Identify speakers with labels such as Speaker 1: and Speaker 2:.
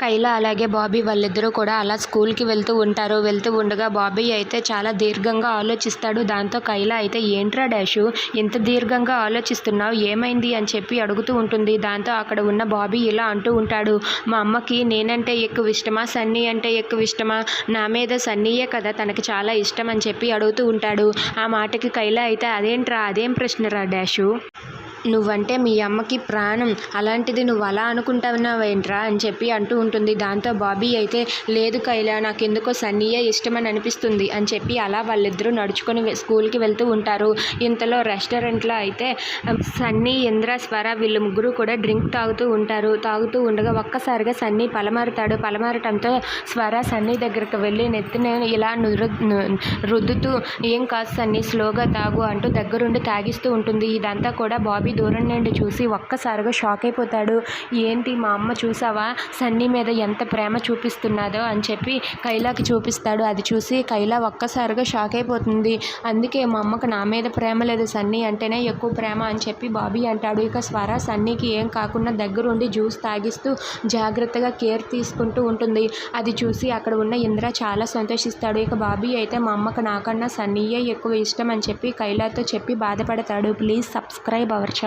Speaker 1: కైలా అలాగే బాబీ వాళ్ళిద్దరూ కూడా అలా స్కూల్కి వెళ్తూ ఉంటారు. వెళ్తూ ఉండగా బాబీ అయితే చాలా దీర్ఘంగా ఆలోచిస్తాడు. దాంతో కైలా అయితే ఏంట్రా డాషు ఇంత దీర్ఘంగా ఆలోచిస్తున్నావు? ఏమైంది? అని చెప్పి అడుగుతూ ఉంటుంది. దాంతో అక్కడ ఉన్న బాబీ ఇలా అంటూ ఉంటాడు మా అమ్మకి నేనంటే ఎక్కువ ఇష్టమా? సన్నీ అంటే ఎక్కువ ఇష్టమా? నా మీద సన్నీయే కదా తనకి చాలా ఇష్టం అని చెప్పి అడుగుతూ ఉంటాడు. ఆ మాటకి కైలా అయితే అదేంట్రా? అదేం ప్రశ్నరా డాషు? నువ్వంటే మీ అమ్మకి ప్రాణం. అలాంటిది నువ్వు అలా అనుకుంటున్నావేంట్రా అని చెప్పి అంటూ ఉంటుంది. దాంతో బాబీ అయితే లేదు కైలా నాకు ఎందుకో సన్నీయే ఇష్టమని అనిపిస్తుంది అని చెప్పి అలా వాళ్ళిద్దరూ నడుచుకొని స్కూల్కి వెళ్తూ ఉంటారు. ఇంతలో రెస్టారెంట్లో అయితే సన్నీ ఇంద్ర స్వర వీళ్ళు ముగ్గురు కూడా డ్రింక్ తాగుతూ ఉంటారు. తాగుతూ ఉండగా ఒక్కసారిగా సన్నీ పలమారుతాడు. పలమారటంతో స్వర సన్నీ దగ్గరకు వెళ్ళి నెత్తిన ఇలా నురు రుద్దుతూ ఏం కాదు సన్నీ స్లోగా తాగు అంటూ దగ్గరుండి తాగిస్తూ ఉంటుంది. ఇదంతా కూడా బాబీ దూరం నుండి చూసి ఒక్కసారిగా షాక్ అయిపోతాడు. ఏంటి మా అమ్మ చూసావా? సన్నీ మీద ఎంత ప్రేమ చూపిస్తున్నాదో? అని చెప్పి కైలాకి చూపిస్తాడు. అది చూసి కైలా ఒక్కసారిగా షాక్ అయిపోతుంది. అందుకే మా అమ్మకు నా మీద ప్రేమ లేదు సన్నీ అంటేనే ఎక్కువ ప్రేమ అని చెప్పి బాబీ అంటాడు. ఇక స్వర సన్నీకి ఏం కాకుండా దగ్గరుండి జ్యూస్ తాగిస్తూ జాగ్రత్తగా కేర్ తీసుకుంటూ ఉంటుంది. అది చూసి అక్కడ ఉన్న ఇంద్ర చాలా సంతోషిస్తాడు. ఇక బాబీ అయితే మా అమ్మకు నాకన్నా సన్నీయే ఎక్కువ ఇష్టం అని చెప్పి కైలాతో చెప్పి బాధపడతాడు. Please subscribe our